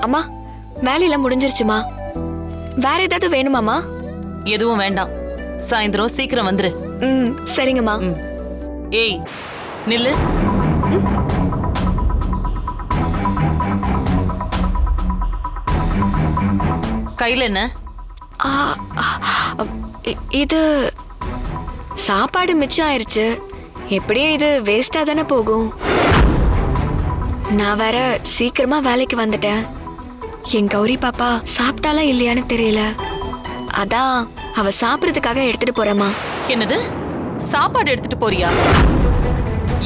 அம்மா வேலையெல்லாம் முடிஞ்சிருச்சுமா? வேற ஏதாவது வேணுமாம்மா? எதுவும் வேண்டாம். சாயந்தரம் சீக்கிரம் வந்துரு. ம் சரிங்கம்மா. ஏய் நில்லு. கையில என்ன? ஆ, ஆ, இ- இது சாப்பாடு மிச்சம் ஆயிருச்சு. எப்படியும் இது வேஸ்டா தானே போகும். நான் வேற சீக்கிரமா வேலைக்கு வந்துட்டேன். என் கௌரி பாப்பா சாப்பிட்டாலா இல்லையான்னு தெரியல. அதான் அவ சாப்பிடறதுக்காக எடுத்துட்டு போறேம்மா. என்னது? சாப்பாடு எடுத்துட்டு போறியா?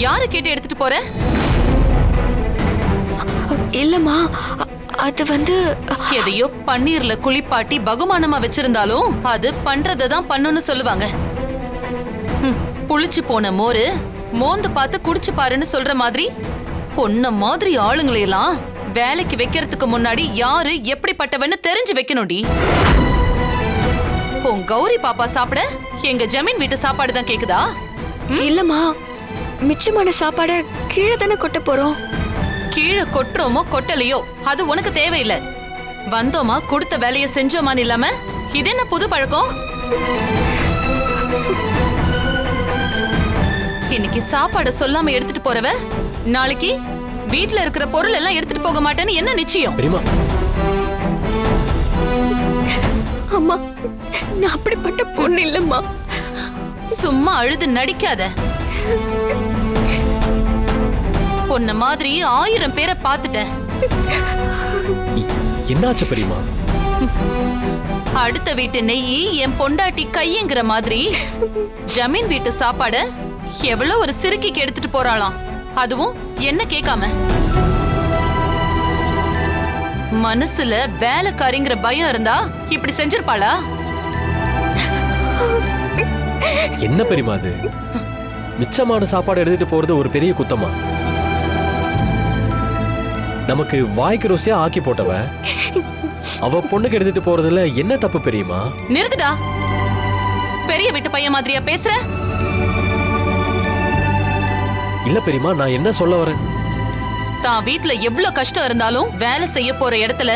யாரு கேட்டு எடுத்துட்டு போற? இல்லம்மா அது வந்து எதையோ பன்னீர்ல குளிப்பாட்டி பகுமானமா வச்சிருந்தாலும் அது பண்றதை தான் பண்ணுன்னு சொல்லுவாங்க. புளிச்சு போன மோரு மோந்து பார்த்து குடிச்சு பாருன்னு சொல்ற மாதிரி? உன்ன மாதிரி ஆளுங்களையெல்லாம் வேலைக்கு வைக்கிறதுக்கு முன்னாடி யாரு எப்படிப்பட்டவன்னு தெரிஞ்சு வைக்கணும்டி. உன் கௌரி பாப்பா சாப்பிட எங்க ஜமீன் வீட்டு சாப்பாடு தான் கேக்குதா? இல்லம்மா மிச்சமான சாப்பாட கீழே தானே கொட்ட போறோம். கீழே கொட்டுறோமோ கொட்டலையோ அது உனக்கு தேவையில்லை. வந்தோமா கொடுத்த வேலையை செஞ்சோமான்னு இல்லாம இது என்ன புது பழக்கம்? இன்னைக்கு சாப்பாடு சொல்லாம எடுத்துட்டு போறவ நாளைக்கு வீட்ல இருக்கிற பொருள் எல்லாம் எடுத்துட்டு போக மாட்டேன்னு என்ன நிச்சயம்? பெரியமா அம்மா நான் அப்படிப்பட்ட பொண்ணு இல்லம்மா. சும்மா அழுது நடிக்காத. பொண்ண மாதிரி ஆயிரம் பேரை பார்த்துட்டேன். என்னாச்சு பெரியமா அடுத்த வீட்டு நெய் என் பொண்டாட்டி கையங்கிற மாதிரி ஜமீன் வீட்டு சாப்பாட எவ்வளவு ஒரு சிறுக்கிக்கு எடுத்துட்டு போறாளாம். அதுவும் என்ன கேட்காம? மனசுல வேலைக்காரிங்கிற பயம் இருந்தா இப்படி செஞ்சிருப்பாளா? என்ன பெரியமா அது? மிச்சமான சாப்பாடு எடுத்துட்டு போறது ஒரு பெரிய குத்தமா? நமக்கு வாய்க்கு ருசியா ஆக்கி போட்டவ அவ பொண்ணுக்கு எடுத்துட்டு போறதுல என்ன தப்பு பெரியமா நிறுத்துடா. பெரிய வீட்டு பையன் மாதிரியா பேசுற? இல்ல பெரியமா நான் என்ன சொல்ல வரேன்? தான் வீட்ல எவ்வளவு கஷ்டம் இருந்தாலும் வேலை செய்ய போற இடத்துல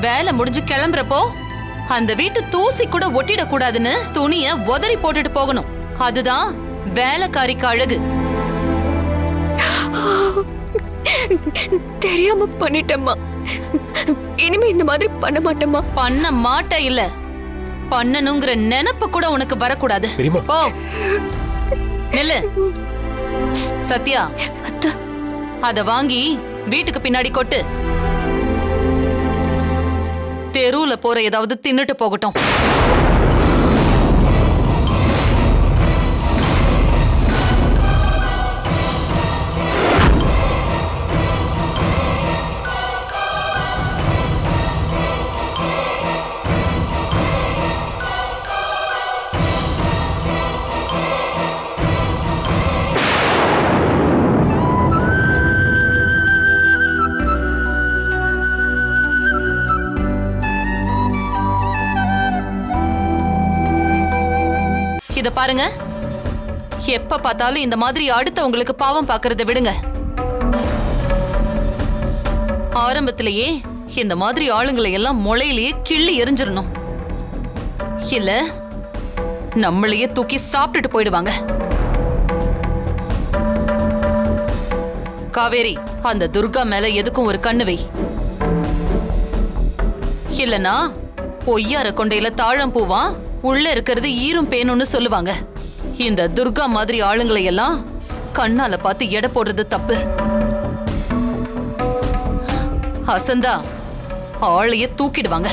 வேலை முடிஞ்சு கிளம்புறப்போ அந்த வீட்டு தூசி கூட ஒட்டிட கூடாதுன்னு துணிய உதறி போட்டுட்டு போகணும். அதுதான் வேலைக்காரிக்கு அழகு. தெரியாம பண்ணிட்டேம்மா. இனிமே இந்த மாதிரி பண்ண மாட்டேம்மா. பண்ண மாட்ட இல்ல. பண்ணணுங்கிற நினைப்பு கூட உனக்கு வரக்கூடாது. போ. நில்லு. சத்யா அத வாங்கி வீட்டுக்கு பின்னாடி கொட்டு. தெருவுல போற ஏதாவது தின்னுட்டு போகட்டும். பாருங்க. எப்ப பார்த்தாலும் இந்த மாதிரி அடுத்தவங்களுக்கு பாவம் பார்க்கறத விடுங்க. ஆரம்பத்திலேயே இந்த மாதிரி ஆளுங்களை எல்லாம் முளையிலேயே கிள்ளி எரிஞ்சிடணும் இல்ல நம்மளையே தூக்கி சாப்பிட்டுட்டு போயிடுவாங்க. காவேரி அந்த துர்கா மேல எதுக்கும் ஒரு கண்ணு வை. இல்லனா பொய்யார கொண்டையில தாழம் பூவா? உள்ள இருக்கிறது ஈரும் பேணும்னு சொல்லுவாங்க. இந்த துர்கா மாதிரி ஆளுங்களை எல்லாம் கண்ணால பார்த்து எடை போடுறது தப்பு. அசந்தா ஆளைய தூக்கிடுவாங்க.